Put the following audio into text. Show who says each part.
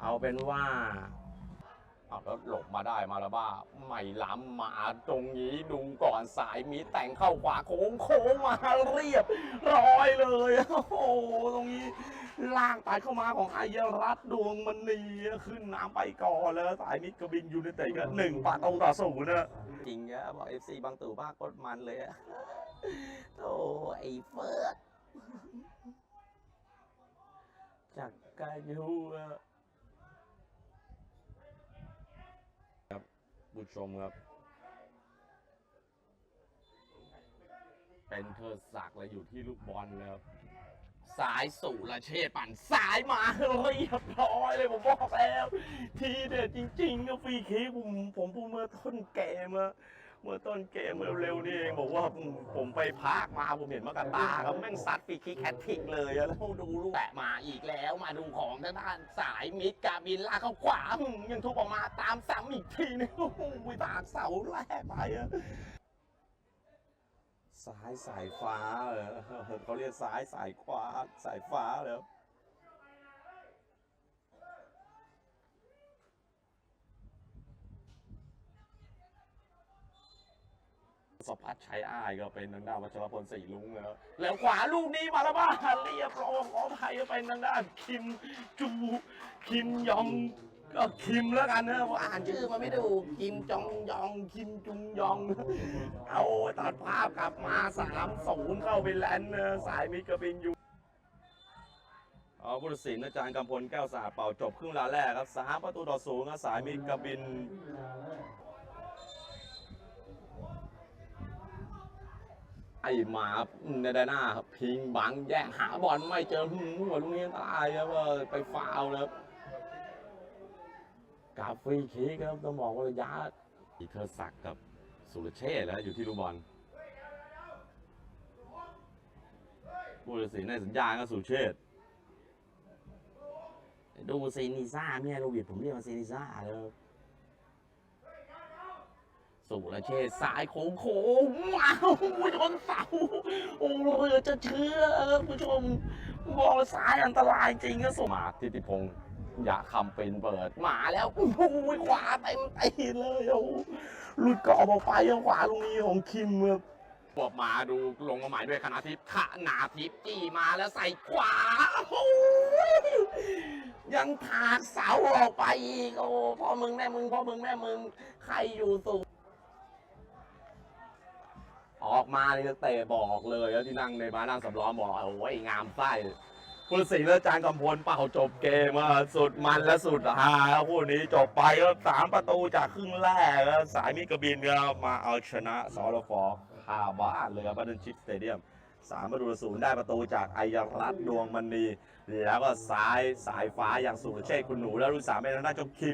Speaker 1: เอาเป็นว่าเอาแล้วหลบมาได้มาแล้วบ้าไม่ล้ำมาตรงนี้ดูก่อนสายมีแต่งเข้าขวาโค้งโค้งมาเรียบร้อยเลยโอ้โหตรงนี้ล่างตายเข้ามาของไอยรัตดวงมณีขึ้นน้ำไปก่อนแล้วสายมิดกบินยูเนเต็กันหนึ่งปะตูต่อสูนย์ะจริงอะบอกเอฟซีบางตู่บ้ากดมันเลยอะโธ่ไอ้เฟิร์ จากกายูอะผู้ชมครับ เป็นเธอศักดิ์เลยอยู่ที่ลูกบอลแล้วสายสู่ละเชษปั่นสายมาเรียบร้อยเลยผมบอกแล้ว ทีเด็ดจริงๆก็ฟรีคิกผมผมพูดเมื่อต้นเกมอะ เมื่อต้นเกมเร็วๆนี่เองบอกว่าผมไปพากมาผมเห็นมากาตาครับแม่งซัดฟรีคิกแฮตทริกเลยอะแล้วดูลูกแตะมาอีกแล้วมาดูของทางด้านสายมิดกาบินลากเข้าขวายังทุบออกมาตามซ้ำอีกทีนึงโอ้โหตากเสาแรกไปอะซ้ายสายฟ้าเออเขาเรียกซ้ายสายขวาสายฟ้าแล้ว สพัดชัยอ้ายก็เป็นทางด้านวัชรพลศรีลุงแล้ว แล้วขวาลูกนี้มาแล้วบ้างเรียบร้อยขอภัยเป็นทางด้านคิมจูคิมยองก็คิมแล้วกันนะเพราอ่านชื่อมันไม่ถูคิมจองยองคิมจุงยอง เอาตัดภาพกลับมาสามศูนย์เข้าไปแลนด์นะสายมิตรกบินอยู่เอาผู้ตัดสินอาจารย์กำพลแก้วสาดเป่าจบครึ่งเวลาแรกครับสามประตูต่อศูนย์สายมิตรกบิน ไอ้หมาในด้านหน้าครับพิงบังแย่งหาบอลไม่เจอหืมหัวลูกนี้ตายครับว่าไปฟาวล์ครับกาฟีคิกครับต้องบอกว่าระยะอีเทอร์ศักกับสุรเชษแล้วอยู่ที่ลูกบอลผู้ตัดสินในสัญญาณก็สุรเชษดูซีนิซ่าเมียโรบิดผมเรียกว่าซีนิซ่าเลย สุรเชษสายโค้งโค้งว้าวชนเสาโอ้เรือจะเชื่อผู้ชมบอกเลสายอันตรายจริงก็สมาทิติพงศ์อย่าคำเป็นเปิดมาแล้วโอ้โหขวาเต็มตีเลยโอ้หลุดกรอบออกไปขวาตรงนี้ของคิมครับบวกมาดูลงมาใหม่ด้วยคณะทิพย์ขนาทิพย์จี้มาแล้วใส่ขวาโอ้ยยังถากเสาออกไปอีกโอ้พ่อมึงแม่มึงพ่อมึงแม่มึง ใครอยู่สูง ออกมานี่จะเตะบอกเลย แล้วที่นั่งในบ้านนั่งสำรองบอกโอ้ยงามไส้คุณศรีและจารย์กำพลเป่าจบเกมอะสุดมันและสุดฮาคู่นี้จบไปก็สามประตูจากครึ่งแรกครับสายมิกบินก็มาเอาชนะสรฟคาบ้านเลยครับบัตเทิลชิปสเตเดียมสามประตูศูนย์ได้ประตูจากไอยรัตดวงมณีแล้วก็ซ้ายสายฟ้าอย่างสุรเชษคุณหนูแล้วรุ่นสามเป็นทางด้าจ้าคิม